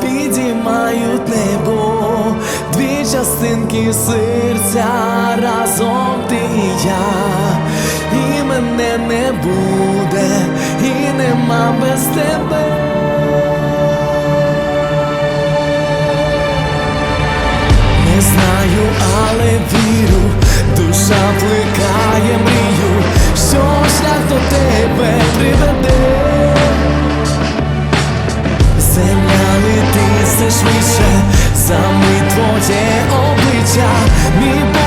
підіймають небо, дві частинки серця разом ти і я, і мене не буде, і нема без тебе. Не знаю, але вірю, душа плекає мрію, що шлях до тебе швидше, за мить твоє обличчя, мій